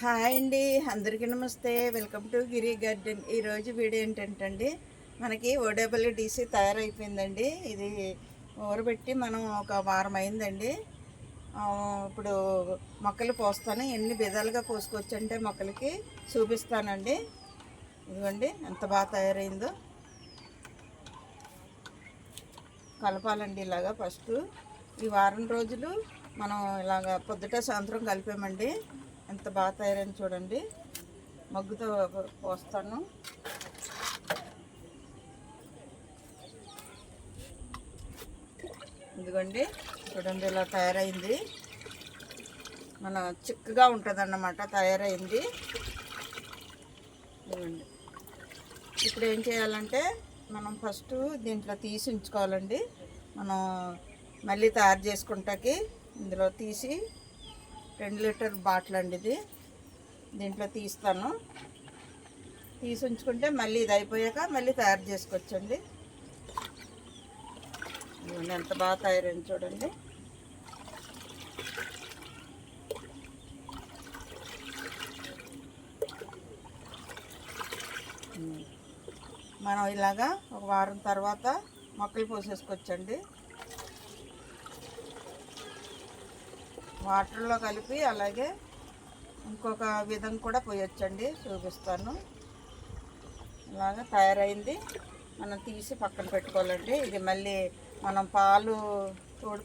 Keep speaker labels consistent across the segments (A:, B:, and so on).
A: Hi అండి అందరికీ నమస్తే. Welcome to Giri garden. ఈరోజు వీడియో ఏంటంటే మనకి ఓడేపల్లి డీసీ తయారైపోయిందండి. ఇది ఊరబెట్టి మనం ఒక వారం అయిందండి. ఇప్పుడు మొక్కలు పోస్తాను. ఎన్ని విధాలుగా పోసుకోవచ్చంటే మొక్కలకి చూపిస్తానండి. ఇదిగోండి ఎంత బాగా తయారైందో. కలపాలండి ఇలాగా ఫస్ట్. ఈ వారం రోజులు మనం ఇలాగ పొద్దుట సాయంత్రం కలిపామండి. ఎంత బాగా తయారైంది చూడండి. మగ్గుతో పోస్తాను. ఇదిగోండి చూడండి ఇలా తయారైంది. మన చిక్కగా ఉంటుంది అన్నమాట తయారైంది. ఇదిగోండి. ఇప్పుడు ఏం చేయాలంటే మనం ఫస్ట్ దీంట్లో తీసి ఉంచుకోవాలండి. మనం మళ్ళీ తయారు చేసుకుంటాకి ఇందులో తీసి రెండు లీటర్ బాటిల్ అండి ఇది. దీంట్లో తీస్తాను. తీసి ఉంచుకుంటే మళ్ళీ ఇది అయిపోయాక మళ్ళీ తయారు చేసుకోవచ్చండి. ఎంత బాగా తయారైంది చూడండి. మనం ఇలాగా ఒక వారం తర్వాత మొక్కలు పోసేసుకోవచ్చండి. వాటర్లో కలిపి అలాగే ఇంకొక విధం కూడా పోయొచ్చండి చూపిస్తాను. ఇలాగ తయారైంది. మనం తీసి పక్కన పెట్టుకోవాలండి. ఇది మళ్ళీ మనం పాలు తోడు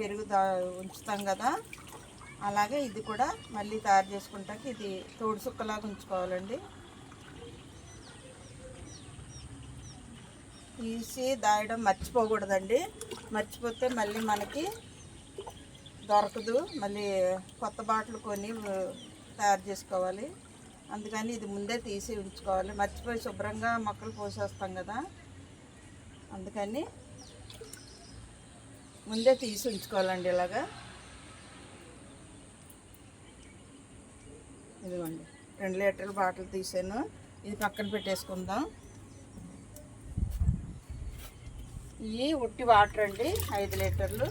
A: పెరుగు దా ఉంచుతాం కదా. అలాగే ఇది కూడా మళ్ళీ తయారు చేసుకుంటాకి ఇది తోడు సుక్కలాగా ఉంచుకోవాలండి. తీసి దాయడం మర్చిపోకూడదండి. మర్చిపోతే మళ్ళీ మనకి దొరకదు. మళ్ళీ కొత్త బాటిల్ కొని తయారు చేసుకోవాలి. అందుకని ఇది ముందే తీసి ఉంచుకోవాలి. మర్చిపోయి శుభ్రంగా మొక్కలు పోసేస్తాం కదా. అందుకని ముందే తీసి ఉంచుకోవాలండి ఇలాగా. ఇదిగోండి రెండు లీటర్ల బాటిల్ తీసాను. ఇది పక్కన పెట్టేసుకుందాం. ఇవి ఉట్టి వాటర్ అండి ఐదు లీటర్లు.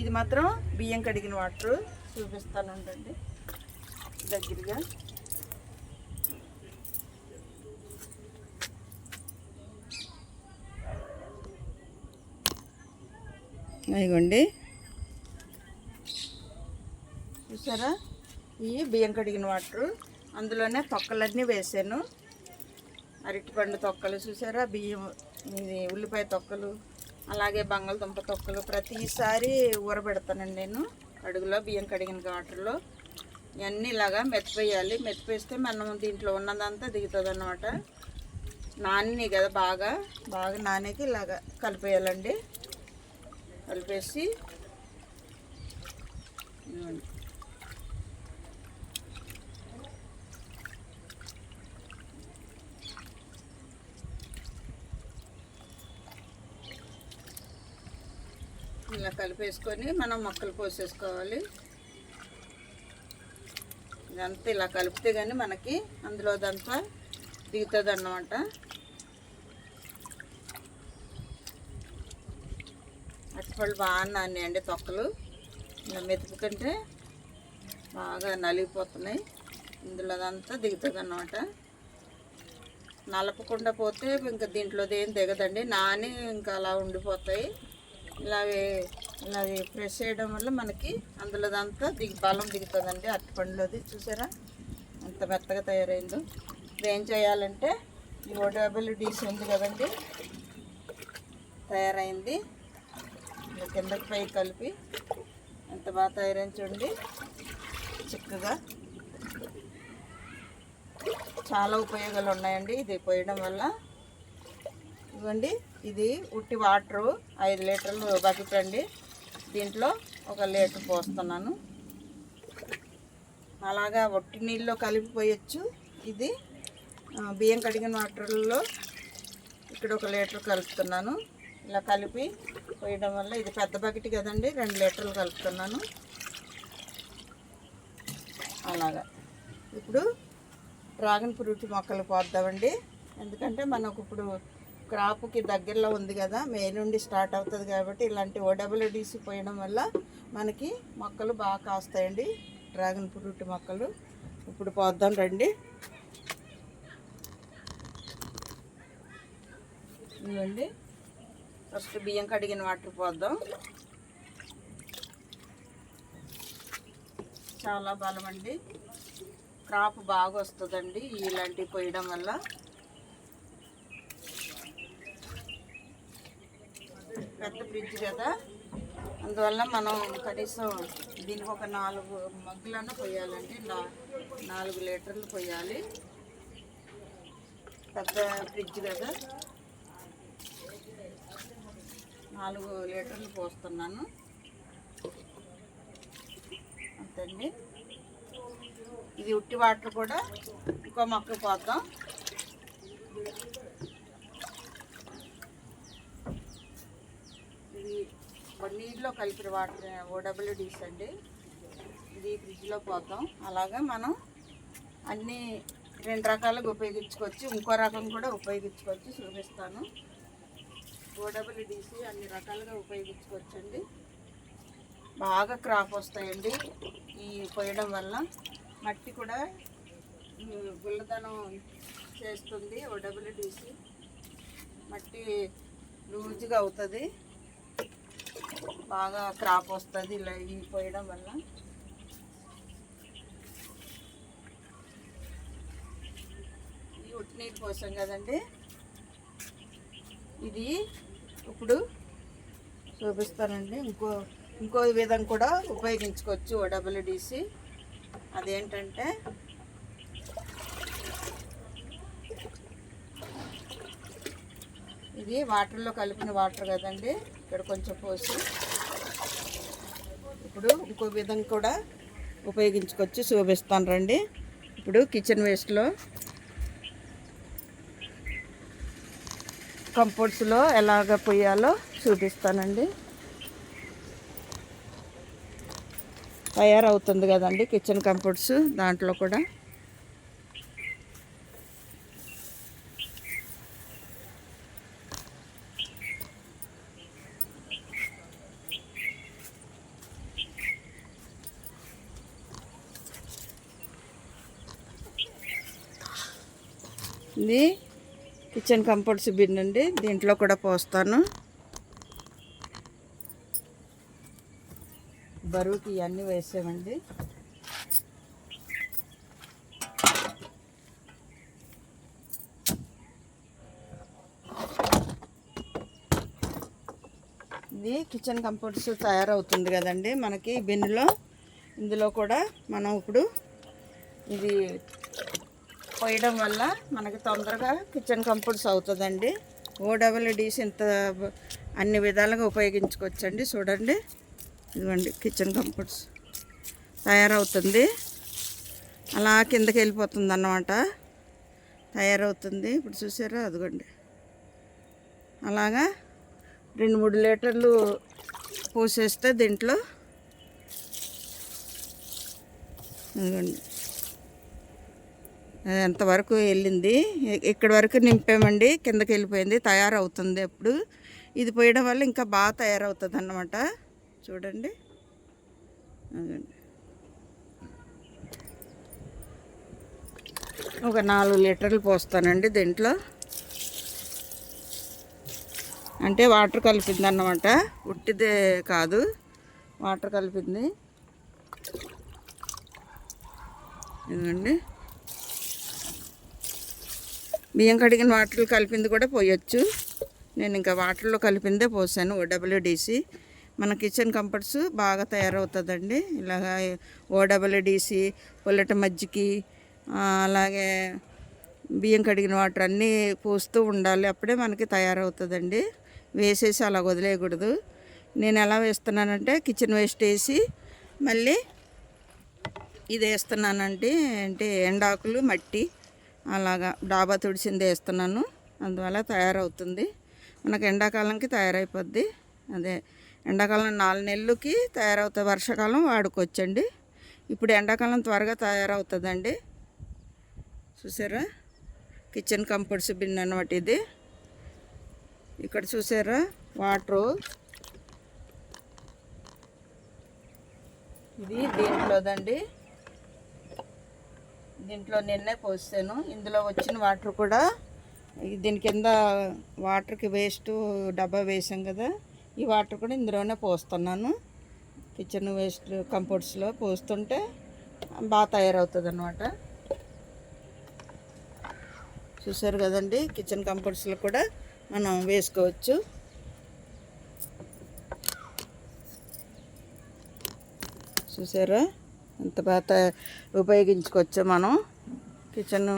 A: ఇది మాత్రం బియ్యం కడిగిన వాటర్ చూపిస్తాను ఉండండి దగ్గరగా. ఇదిగోండి. చూసారా? ఇవి బియ్యం కడిగిన వాటర్ అందులోనే తొక్కలన్నీ వేసాను. అరటిపండు తొక్కలు చూసారా? బియ్యం ఇది ఉల్లిపాయ తొక్కలు. అలాగే బంగాళదుంప తొక్కలు ప్రతిసారి ఊరబెడతానండి నేను. అడుగులో బియ్యం కడిగిన వాటర్లో. ఇవన్నీ ఇలాగా మెత్తపోయాలి. మెత్తపేస్తే మనం దీంట్లో ఉన్నదంతా దిగుతుంది అన్నమాట నాని కదా బాగా బాగా నానేకి ఇలాగా కలిపేయాలండి. కలిపేసి ఇలా కలిపేసుకొని మనం మొక్కలు పోసేసుకోవాలి ఇదంతా ఇలా కలిపితే కానీ మనకి అందులో అదంతా దిగుతుంది అన్నమాట. అటుపళ్ళు బాగా నాన్నాయండి తొక్కలు. ఇలా మెతుకుతుంటే బాగా నలిగిపోతున్నాయి. ఇందులో అదంతా దిగుతుంది అన్నమాట. నలపకుండా పోతే ఇంకా దీంట్లో ఏం దిగదండి. నాని ఇంకా అలా ఉండిపోతాయి. ఇలా ఇలా ఫ్రెష్ ప్రెస్ చేయడం వల్ల మనకి అందులోదంతా దిగి బలం దిగుతుందండి అరటిపండులోది చూసారా? ఎంత మెత్తగా తయారైందో. ఇప్పుడు ఏం చేయాలంటే ఈ ఓడబుల్ డీస్ ఉంది కదండి. తయారైంది. కిందకి పై కలిపి ఎంత బాగా తయారైంది చూడండి. చిక్కగా. చాలా ఉపయోగాలు ఉన్నాయండి ఇది పోయడం వల్ల. ఇవ్వండి ఇది ఉట్టి వాటరు ఐదు లీటర్లు బకెట్ అండి. దీంట్లో ఒక లీటర్ పోస్తున్నాను. అలాగా ఒట్టి నీళ్ళలో కలిపిపోయచ్చు. ఇది బియ్యం కడిగిన వాటర్లో ఇక్కడ ఒక లీటర్ కలుపుతున్నాను. ఇలా కలిపి పోయడం వల్ల ఇది పెద్ద బకెట్ కదండి రెండు లీటర్లు కలుపుతున్నాను. అలాగా. ఇప్పుడు డ్రాగన్ ఫ్రూట్ మొక్కలు పోద్దామండి. ఎందుకంటే మనకు ఇప్పుడు క్రాప్కి దగ్గరలో ఉంది కదా మే నుండి స్టార్ట్ అవుతుంది కాబట్టి ఇలాంటి ఓడబ్ల్యూడిసి పోయడం వల్ల మనకి మొక్కలు బాగా కాస్తాయండి. డ్రాగన్ ఫ్రూట్ మొక్కలు. ఇప్పుడు పోద్దాం రండి. ఇవ్వండి ఫస్ట్ బియ్యం కడిగిన వాటర్ పోద్దాం. చాలా బలం అండి. క్రాప్ బాగా వస్తుందండి ఇలాంటివి పోయడం వల్ల. పెద్ద ఫ్రిడ్జ్ కదా. అందువల్ల మనం కనీసం దీనికి ఒక నాలుగు మగ్గులన్న పోయాలంటే నా నాలుగు లీటర్లు పోయాలి. పెద్ద ఫ్రిడ్జ్ కదా. నాలుగు లీటర్లు పోస్తున్నాను. అంతండి. ఇది ఉట్టి వాటర్ కూడా ఇంకో మొక్క పోతాం ఇది నీటిలో కలిపిన వాటర్ ఓడబ్ల్యూడీస్ అండి. ఇది ఫ్రిడ్జ్లో పోతాం అలాగా మనం అన్నీ రెండు రకాలుగా ఉపయోగించుకోవచ్చు. ఇంకో రకం కూడా ఉపయోగించుకోవచ్చు. చూపిస్తాను. ఓడబ్ల్యూడీసీ అన్ని రకాలుగా ఉపయోగించుకోవచ్చండి. బాగా క్రాప్ వస్తాయండి. ఈ పోయడం వల్ల మట్టి కూడా గుల్లదనం చేస్తుంది ఓడబ్ల్యూడీసీ మట్టి లూజ్గా అవుతుంది. బాగా క్రాప్ వస్తుంది ఇలా ఇవి పోయడం వల్ల. ఈ ఉట్టి పోసాం కోసం కదండి. ఇది ఇప్పుడు చూపిస్తానండి. ఇంకో ఇంకో విధం కూడా ఉపయోగించుకోవచ్చు ఓడబ్ల్యూడిసి. అదేంటంటే ఇది వాటర్లో కలిపిన వాటర్ కదండి. ఇక్కడ కొంచెం పోసి ఇప్పుడు ఇంకో విధంగా కూడా ఉపయోగించుకొచ్చి చూపిస్తాను రండి. ఇప్పుడు కిచెన్ వేస్ట్లో కంపోర్ట్స్లో ఎలాగ పోయాలో చూపిస్తానండి. తయారవుతుంది కదండి కిచెన్ కంపోర్ట్స్ దాంట్లో కూడా. వచ్చింది కిచెన్ కంఫర్ట్స్ బిన్ అండి. దీంట్లో కూడా పోస్తాను. బరువుకి ఇవన్నీ వేసామండి ఇది కిచెన్ కంఫర్ట్స్ తయారవుతుంది కదండి మనకి బిన్నులో ఇందులో కూడా మనం ఇప్పుడు ఇది పోయడం వల్ల మనకి తొందరగా కిచెన్ కంఫర్ట్స్ అవుతుందండి. ఓడబ్ల్యూడీస్ ఇంత అన్ని విధాలుగా ఉపయోగించుకోవచ్చండి. చూడండి. ఇదిగోండి కిచెన్ కంఫర్ట్స్ తయారవుతుంది. అలా కిందకి వెళ్ళిపోతుంది అన్నమాట తయారవుతుంది. ఇప్పుడు చూసారా? అదిగోండి. అలాగా రెండు మూడు లీటర్లు పోసేస్తే దీంట్లో ఇదిగోండి. ఎంతవరకు వెళ్ళింది? ఇక్కడి వరకు నింపామండి. కిందకి వెళ్ళిపోయింది. తయారవుతుంది అప్పుడు. ఇది పోయడం వల్ల ఇంకా బాగా తయారవుతుంది అన్నమాట చూడండి ఒక నాలుగు లీటర్లు పోస్తానండి దీంట్లో. అంటే వాటర్ కలిపింది అన్నమాట ఉట్టిదే కాదు. వాటర్ కలిపింది. ఇదిగోండి. బియ్యం కడిగిన వాటర్ కలిపింది కూడా పోయొచ్చు. నేను ఇంకా వాటర్లో కలిపిందే పోసాను ఓడబ్ల్యూడిసి. మన కిచెన్ కంఫర్ట్స్ బాగా తయారవుతుందండి. ఇలాగా ఓడబ్ల్యూడిసి పుల్లటి మజ్జికి అలాగే బియ్యం కడిగిన వాటర్ అన్నీ పోస్తూ ఉండాలి. అప్పుడే మనకి తయారవుతుందండి. వేసేసి అలా వదిలేయకూడదు. నేను ఎలా వేస్తున్నానంటే కిచెన్ వేస్ట్ వేసి మళ్ళీ ఇది వేస్తున్నానండి అంటే ఎండాకులు మట్టి అలాగా డాబా తుడిసింది వేస్తున్నాను. అందువల్ల తయారవుతుంది. మనకు ఎండాకాలంకి తయారైపోద్ది. అదే ఎండాకాలం నాలుగు నెలలకి తయారవుతుంది. వర్షాకాలం వాడుకోవచ్చండి. ఇప్పుడు ఎండాకాలం త్వరగా తయారవుతుందండి. చూసారా? కిచెన్ కంఫర్ట్స్ బిన్ అన్నమాట ఇది. ఇక్కడ చూసారా? వాటరు. ఇది దీంట్లోదండి. దీంట్లో నిన్నే పోసాను ఇందులో వచ్చిన వాటర్ కూడా దీని కింద వాటర్కి వేస్ట్ డబ్బా వేసాం కదా ఈ వాటర్ కూడా ఇందులోనే పోస్తున్నాను. కిచెన్ వేస్ట్ కంపోర్ట్స్లో పోస్తుంటే బాగా తయారవుతుంది అనమాట చూసారు కదండి కిచెన్ కంపోర్ట్స్లో కూడా మనం వేసుకోవచ్చు. చూసారా? ఎంత బాగా ఉపయోగించుకోవచ్చో మనం. కిచెన్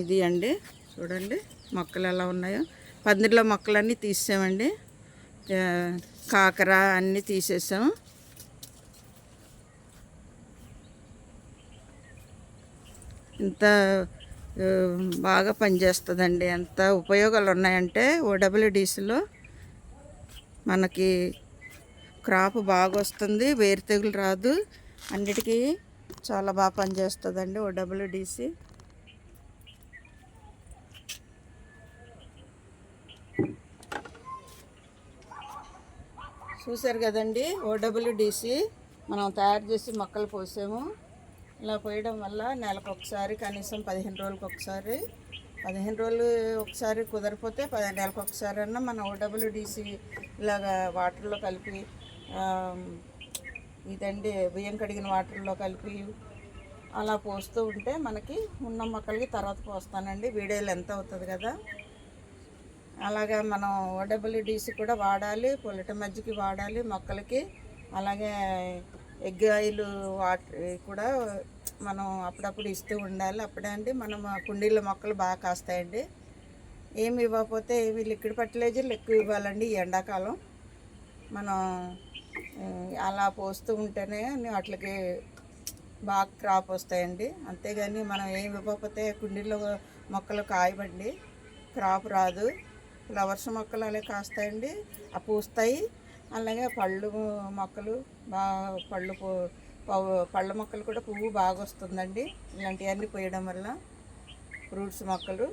A: ఇది అండి. చూడండి మొక్కలు ఎలా ఉన్నాయో. పందిరిలో మొక్కలన్నీ తీసామండి కాకర అన్నీ తీసేసాం ఇంత బాగా పనిచేస్తుందండి. ఎంత ఉపయోగాలు ఉన్నాయంటే ఓడబ్ల్యూడిసిలో మనకి క్రాప్ బాగా వస్తుంది వేరు తెగులు రాదు. అన్నిటికీ చాలా బాగా పనిచేస్తుందండి ఓడబ్ల్యూడిసి. చూశారు కదండి ఓడబ్ల్యూడిసి. మనం తయారు చేసి మొక్కలు పోసాము. ఇలా పోయడం వల్ల నెలకు ఒకసారి కనీసం పదిహేను రోజులకు ఒకసారి పదిహేను రోజులు ఒకసారి కుదరపోతే పది నెలకు ఒకసారి అన్న మనం ఓడబ్ల్యూడిసి ఇలాగా వాటర్లో కలిపి ఇదండి బియ్యం కడిగిన వాటర్లో కలిపి అలా పోస్తూ ఉంటే మనకి ఉన్న మొక్కలకి తర్వాత పోస్తానండి. వీడియోలు ఎంత అవుతుంది కదా. అలాగే మనం ఓడబ్ల్యూడిసి కూడా వాడాలి పొలిట మజ్జికి వాడాలి మొక్కలకి. అలాగే ఎగ్ ఆయిల్ వాటర్ కూడా మనం అప్పుడప్పుడు ఇస్తూ ఉండాలి. అప్పుడే అండి మనం కుండీల మొక్కలు బాగా కాస్తాయండి. ఏమి ఇవ్వకపోతే ఇవి లిక్విడ్ ఫర్టిలైజర్లు ఎక్కువ ఇవ్వాలండి ఈ ఎండాకాలం. మనం అలా పోస్తూ ఉంటేనే వాటికి బాగా క్రాప్ వస్తాయండి. అంతేగాని మనం ఏమి ఇవ్వకపోతే కుండీలో మొక్కలు కాయబండి క్రాప్ రాదు. ఫ్లవర్స్ మొక్కలు అలాగే కాస్తాయండి. ఆ పూస్తాయి. అలాగే పళ్ళు మొక్కలు బాగా పళ్ళు పళ్ళ మొక్కలు కూడా పువ్వు బాగా వస్తుందండి. ఇలాంటివన్నీ పోయడం వల్ల. ఫ్రూట్స్ మొక్కలు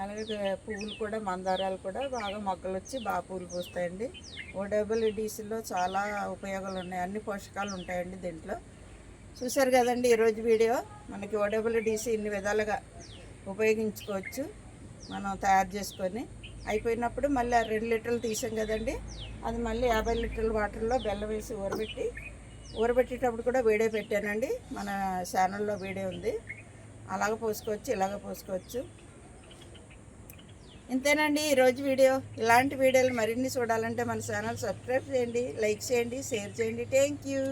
A: అలాగే పువ్వులు కూడా మందారాలు కూడా బాగా మొక్కలు వచ్చి బాగా పూలు పూస్తాయండి. ఓడబ్ల్యూడిసిలో చాలా ఉపయోగాలు ఉన్నాయి అన్ని పోషకాలు ఉంటాయండి దీంట్లో. చూశారు కదండి ఈరోజు వీడియో? మనకి ఓడబ్ల్యూడిసి ఇన్ని విధాలుగా ఉపయోగించుకోవచ్చు. మనం తయారు చేసుకొని అయిపోయినప్పుడు మళ్ళీ ఆ రెండు లీటర్లు తీసాం కదండి. అది మళ్ళీ యాభై లీటర్ల వాటర్లో బెల్లం వేసి ఊరబెట్టి ఊరబెట్టేటప్పుడు కూడా వీడియో పెట్టానండి. మన ఛానల్లో వీడియో ఉంది. అలాగ పోసుకోవచ్చు ఇలాగ పోసుకోవచ్చు. ఇంతేనండి ఈరోజు వీడియో. ఇలాంటి వీడియోలు మరిన్ని చూడాలంటే మన ఛానల్ సబ్స్క్రైబ్ చేయండి లైక్ చేయండి షేర్ చేయండి. Thank you.